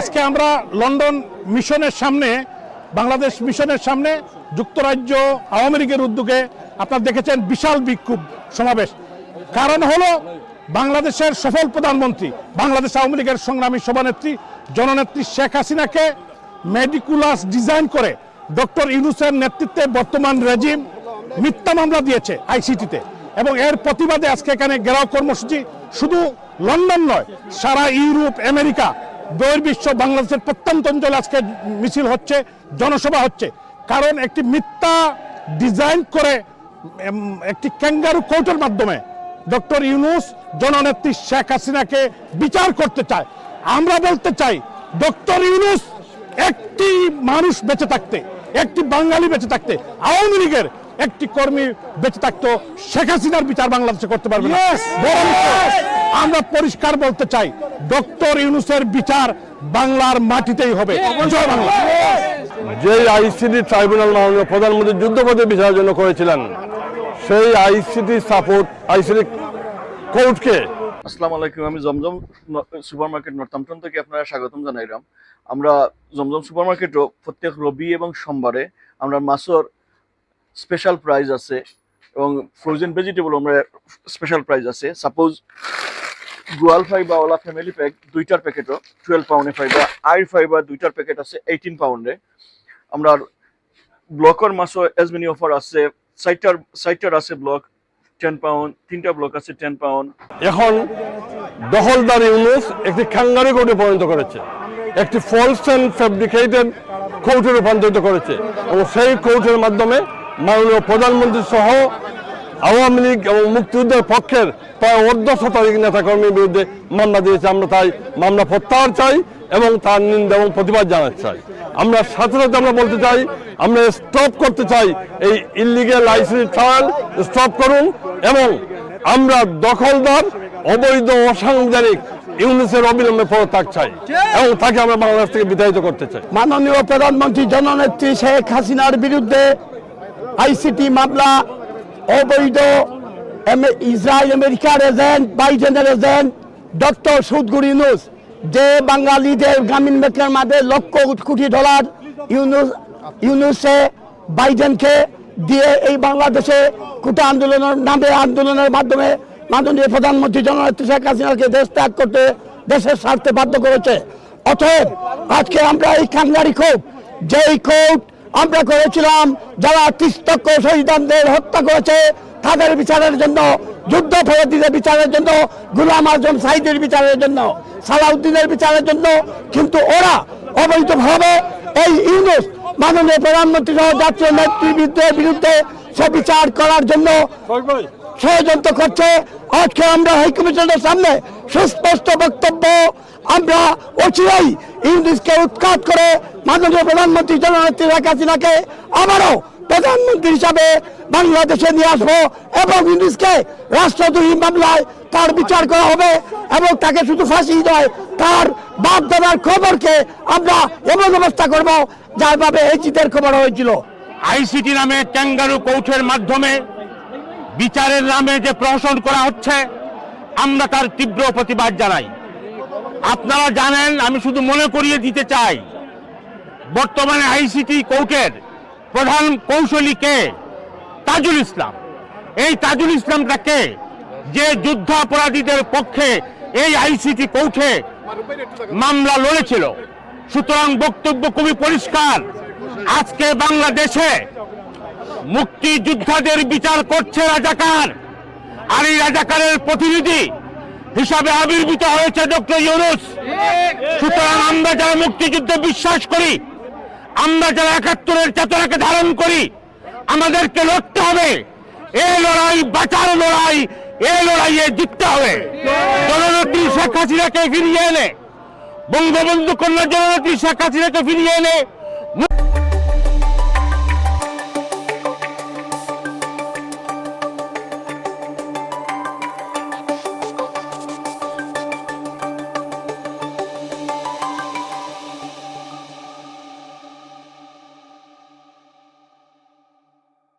আজকে আমরা লন্ডন মিশনের সামনে, বাংলাদেশ মিশনের সামনে যুক্তরাজ্য, আওয়ামী লীগের উদ্যোগে আপনারা দেখেছেন বিশাল বিক্ষোভ সমাবেশ। কারণ হলো বাংলাদেশের সফল প্রধানমন্ত্রী, বাংলাদেশ আওয়ামী লীগের সংগ্রামী সভানেত্রী, জননেত্রী শেখ হাসিনাকে মেডিকুলাস ডিজাইন করে ডক্টর ইউনুসের নেতৃত্বে বর্তমান রেজিম মিথ্যা মামলা দিয়েছে আইসিটিতে এবং এর প্রতিবাদে আজকে এখানে ঘেরাও কর্মসূচি শুধু লন্ডন নয়, সারা ইউরোপ, আমেরিকা বহির্বিশ্ব বাংলাদেশের প্রত্যন্ত অঞ্চলে আজকে মিছিল হচ্ছে জনসভা হচ্ছে। কারণ একটি মিথ্যা ডিজাইন করে একটি ক্যাঙ্গারু কোর্টের মাধ্যমে ডক্টর ইউনুস জননেত্রী শেখ হাসিনাকে বিচার করতে চায়। আমরা বলতে চাই ডক্টর ইউনুস একটি মানুষ বেঁচে থাকতে একটি বাঙালি বেঁচে থাকতে আওয়ামী লীগের একটি কর্মী বেঁচে থাকতো শেখ হাসিনার বিচার বাংলাদেশে করতে পারবে না। আমরা পরিষ্কার বলতে চাই ডক্টর ইউনুসের বিচার বাংলার মাটিতেই হবে। যে আইসিটি ট্রাইব্যুনাল মাননীয় প্রধানমন্ত্রী যুদ্ধপথে বিচারের জন্য করেছিলেন সেই আইসিটি সাপোর্ট আইসিটি কোর্টকে। আসসালামু আলাইকুম আমি জমজম সুপার মার্কেট নর্থাম্পটন থেকে আপনারা স্বাগতম জানাইলাম আমরা জমজম সুপার মার্কেটও প্রত্যেক রবি এবং সোমবারে আমরা মাছর স্পেশাল প্রাইস আছে এবং ফ্রোজেন ভেজিটেবল আমরা স্পেশাল প্রাইস আছে। সাপোজ গোয়াল ফাইবা ওলা ফ্যামিলি প্যাক, দুইটার প্যাকেটও টুয়েলভ পাউন্ডে ফাইবা আই ফাইবা দুইটার প্যাকেট আছে এইটিন পাউন্ডে আমরা ব্লকর মাছও এজ মেনি অফার আছে সাইটার সাইটার আছে ব্লক টেন পাউন্ড তিনটা ব্লক আছে টেন পাউন্ড এখন দখলদার ইউনুস একটি খাঙ্গারি কোর্টে পরিণত করেছে, একটি ফলস অ্যান্ড ফ্যাব্রিকেটেড কোর্টে রূপান্তরিত করেছে এবং সেই কোর্টের মাধ্যমে মাননীয় প্রধানমন্ত্রী সহ আওয়ামী লীগ এবং মুক্তিযুদ্ধের পক্ষের প্রায় অর্ধ শতাধিক নেতাকর্মীর বিরুদ্ধে মামলা দিয়েছে। আমরা তাই মামলা প্রত্যাহার চাই এবং তার নিন্দা এবং প্রতিবাদ জানাতে চাই। আমরা সাথে সাথে আমরা বলতে চাই, আমরা স্টপ করতে চাই এই ইলিগেল লাইসেন্স ট্রায়াল স্টপ করুন এবং আমরা দখলদার, অবৈধ, অসাংবিধানিক ইউনিসের অবিলম্বে পদত্যাগ চাই এবং তাকে আমরা বাংলাদেশ থেকে বিতাড়িত করতে চাই। মাননীয় প্রধানমন্ত্রী, জননেত্রী শেখ হাসিনার বিরুদ্ধে আইসিটি মামলা অবৈধ ইসরায়েল আমেরিকার এজেন্ট, বাইডেনের এজেন্ট, ডক্টর সুদগুর ইউনুস, যে বাঙালিদের গ্রামীণ ব্যাংকের মাঝে লক্ষ কোটি ডলার ইউনুস, ইউনুসে বাইডেনকে দিয়ে এই বাংলাদেশে কোটা আন্দোলনের নামে আন্দোলনের মাধ্যমে মাননীয় প্রধানমন্ত্রী জননেত্রী শেখ হাসিনাকে দেশ ত্যাগ করতে, দেশের স্বার্থে বাধ্য করেছে। অতএব আজকে আমরা এই কাঙ্গারি ক্ষোভ, যেই কোর্ট আমরা করেছিলাম, যারা তিস্তক্ষ শহীদানদের হত্যা করেছে, তাদের বিচারের জন্য, যুদ্ধ ফেরতিদের বিচারের জন্য, গুলাম আজম সাইদের বিচারের জন্য, সালাউদ্দিনের বিচারের জন্য, কিন্তু ওরা অবৈধভাবে এই ইউনুস মাননীয় প্রধানমন্ত্রী সহ জাতীয় নেতৃবৃন্দের বিরুদ্ধে সে বিচার করার জন্য ষড়যন্ত্র করছে। আজকে আমরা হাইকমিশনের সামনে সুস্পষ্ট বক্তব্য, আমরা অচিরাই ইংলিশকে উৎখাত করে মাননীয় প্রধানমন্ত্রী জননেত্রী শেখ হাসিনাকে আবারও প্রধানমন্ত্রী হিসাবে বাংলাদেশে নিয়ে আসব এবং ইংলিশকে রাষ্ট্রদ্রোহী মামলায় তার বিচার করা হবে এবং তাকে শুধু ফাঁসি নয়, তার বাপ দাদার খবরকে আমরা এমন ব্যবস্থা করব যার ভাবে এই জিতের খবর হয়েছিল। আইসিটি নামে ট্যাঙ্গারু কৌঠের মাধ্যমে বিচারের নামে যে প্রহসন করা হচ্ছে, আমরা তার তীব্র প্রতিবাদ জানাই। আপনারা জানেন, আমি শুধু মনে করিয়ে দিতে চাই বর্তমানে আইসিটি কোর্টের প্রধান কৌশলী কে? তাজুল ইসলাম। এই তাজুল ইসলামটা কে? যে যুদ্ধাপরাধীদের পক্ষে এই আইসিটি কোর্টে মামলা লড়েছিল। সুতরাং বক্তব্য খুবই পরিষ্কার। আজকে বাংলাদেশে মুক্তিযোদ্ধাদের বিচার করছে রাজাকার। আর এই রাজাকারের প্রতিনিধি হিসাবে আবির্ভূত হয়েছে ডক্টর ইউনুস। সুতরাং আমরা যারা মুক্তিযুদ্ধে বিশ্বাস করি আমরা যারা একাত্তরের চেতনাকে ধারণ করি, আমাদেরকে লড়তে হবে। এ লড়াই, বাঁচার লড়াই, এ লড়াইয়ে জিততে হবে। জননেত্রী শেখ হাসিনাকে ফিরিয়ে এনে, বঙ্গবন্ধু কন্যা জননেত্রী শেখ হাসিনাকে ফিরিয়ে এনে